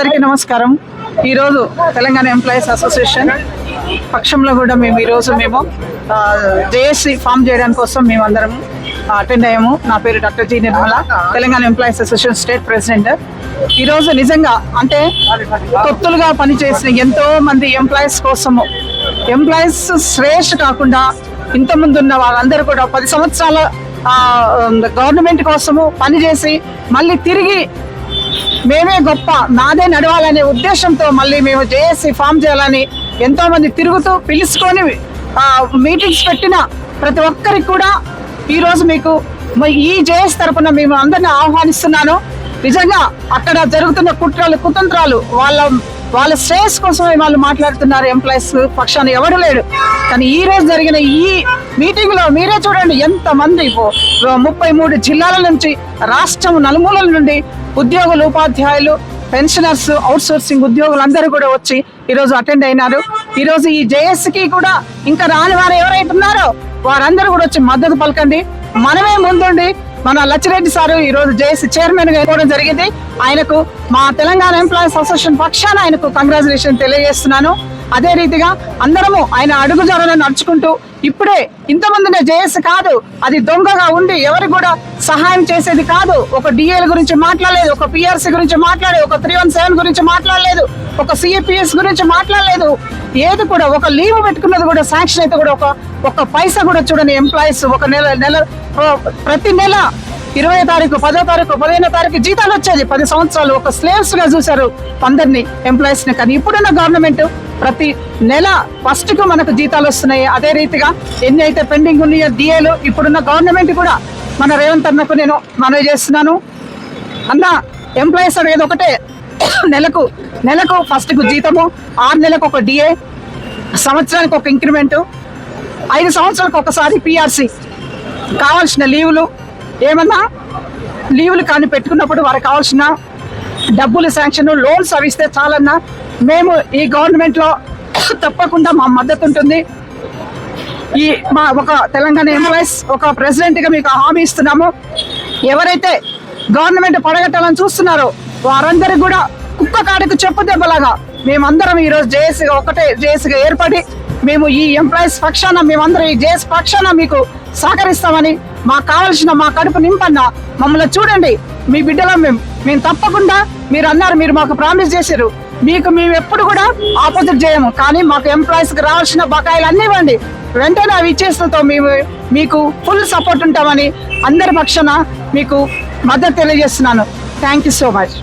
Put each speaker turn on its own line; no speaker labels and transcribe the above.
అందరికీ నమస్కారం. ఈరోజు తెలంగాణ ఎంప్లాయీస్ అసోసియేషన్ పక్షంలో కూడా మేము ఈరోజు మేము జేఏసీ ఫామ్ చేయడానికి కోసం మేము అందరం అటెండ్ అయ్యాము. నా పేరు doctor G Nirmala Telangana employees association state president. ఈరోజు నిజంగా అంటే తొత్తులుగా పనిచేసిన ఎంతో మంది ఎంప్లాయీస్ కోసము ఎంప్లాయీస్ శ్రేష్ఠ కాకుండా ఇంతకుముందు ఉన్న వాళ్ళందరూ కూడా పది సంవత్సరాల గవర్నమెంట్ కోసము పనిచేసి మళ్ళీ తిరిగి మేమే గొప్ప నాదే నడవాలనే ఉద్దేశంతో మళ్ళీ మేము జేఏసీ ఫామ్ చేయాలని ఎంతో మంది తిరుగుతూ పిలుచుకొని మీటింగ్స్ పెట్టిన ప్రతి ఒక్కరికి కూడా ఈరోజు మీకు ఈ జేఎస్ తరఫున మేము అందరిని ఆహ్వానిస్తున్నాను. నిజంగా అక్కడ జరుగుతున్న కుట్రలు కుతంత్రాలు వాళ్ళ వాళ్ళ శ్రేయస్ కోసమే వాళ్ళు మాట్లాడుతున్నారు ఎంప్లాయీస్ పక్షాన ఎవడు లేడు. కానీ ఈ రోజు జరిగిన ఈ మీటింగ్లో మీరే చూడండి ఎంత మంది ముప్పై మూడు జిల్లాల నుంచి రాష్ట్రం నలుమూలల నుండి ఉద్యోగులు ఉపాధ్యాయులు పెన్షనర్స్ అవుట్ సోర్సింగ్ ఉద్యోగులు అందరూ కూడా వచ్చి ఈ రోజు అటెండ్ అయినారు. ఈ రోజు ఈ జేఎస్కి కూడా ఇంకా రాని వారు ఎవరైతే ఉన్నారో వారందరూ కూడా వచ్చి మద్దతు పలకండి. మనమే ముందుండి మన లచ్చిరెడ్డి సారు ఈ రోజు జేఎస్ చైర్మన్గా ఎన్నుకోవడం జరిగింది. ఆయనకు మా తెలంగాణ ఎంప్లాయీస్ అసోసియేషన్ పక్షాన ఆయనకు కంగ్రాచులేషన్ తెలియజేస్తున్నాను. అదే రీతిగా అందరము ఆయన అడుగు జాడలో నడుచుకుంటూ ఇప్పుడే ఇంతమందినే జేఎస్ కాదు అది దొంగగా ఉండి ఎవరు కూడా సహాయం చేసేది కాదు. ఒక డిఎల్ గురించి మాట్లాడలేదు ఒక పిఆర్సీ గురించి మాట్లాడలేదు ఒక త్రీ వన్ సెవెన్ గురించి మాట్లాడలేదు ఒక సిఏపిఎస్ గురించి మాట్లాడలేదు. ఏది కూడా ఒక లీవ్ పెట్టుకున్నది కూడా శాంక్షన్ అయితే కూడా ఒక ఒక పైసా కూడా చూడని ఎంప్లాయీస్ ఒక నెల నెల ప్రతి నెల ఇరవై తారీఖు పదో తారీఖు పదిహేనో తారీఖు జీతాలు వచ్చేది. పది సంవత్సరాలు ఒక స్లేవ్స్గా చూశారు అందరినీ ఎంప్లాయీస్ని కానీ ఇప్పుడున్న గవర్నమెంట్ ప్రతి నెల ఫస్ట్కు మనకు జీతాలు వస్తున్నాయి. అదే రీతిగా ఎన్ని అయితే పెండింగ్ ఉన్నాయో డిఏలు ఇప్పుడున్న గవర్నమెంట్ కూడా మన రేవంత్ అన్నకు నేను మనవి చేస్తున్నాను. అన్న ఎంప్లాయీస్ అడిగేది ఒకటే. నెలకు నెలకు ఫస్ట్కు జీతము ఆరు నెలలకు ఒక డిఏ సంవత్సరానికి ఒక ఇంక్రిమెంట్ ఐదు సంవత్సరాలకు ఒకసారి పిఆర్సి. కావాల్సిన లీవులు ఏమన్నా లీవులు కానీ పెట్టుకున్నప్పుడు వారికి కావాల్సిన డబ్బులు శాంక్షన్ లోన్స్ అవి ఇస్తే చాలన్నా మేము ఈ గవర్నమెంట్లో తప్పకుండా మా మద్దతు ఉంటుంది. ఈ మా ఒక తెలంగాణ ఎంప్లాయీస్ ఒక ప్రెసిడెంట్గా మీకు హామీ ఇస్తున్నాము. ఎవరైతే గవర్నమెంట్ పడగట్టాలని చూస్తున్నారో వారందరికీ కూడా కుక్క కాడకు చెప్పు దెబ్బలాగా. మేమందరం ఈ రోజు జేఏసీగా ఒకటే జేఏసీగా ఏర్పడి మేము ఈ ఎంప్లాయీస్ పక్షాన మేమందరం ఈ జేఎస్ పక్షాన మీకు సహకరిస్తామని మాకు కావాల్సిన మా కడుపు నింపన్న మమ్మల్ని చూడండి. మీ బిడ్డలం మేము మేము తప్పకుండా మీరు అన్నారు మీరు మాకు ప్రామిస్ చేశారు. మీకు మేము ఎప్పుడు కూడా ఆపోజిట్ చేయము. కానీ మాకు ఎంప్లాయీస్కి రావాల్సిన బకాయిలు అన్ని ఇవ్వండి. వెంటనే అవి ఇచ్చేస్తతో మేము మీకు ఫుల్ సపోర్ట్ ఉంటామని అందరి పక్షాన మీకు మద్దతు తెలియజేస్తున్నాను. Thank you so much.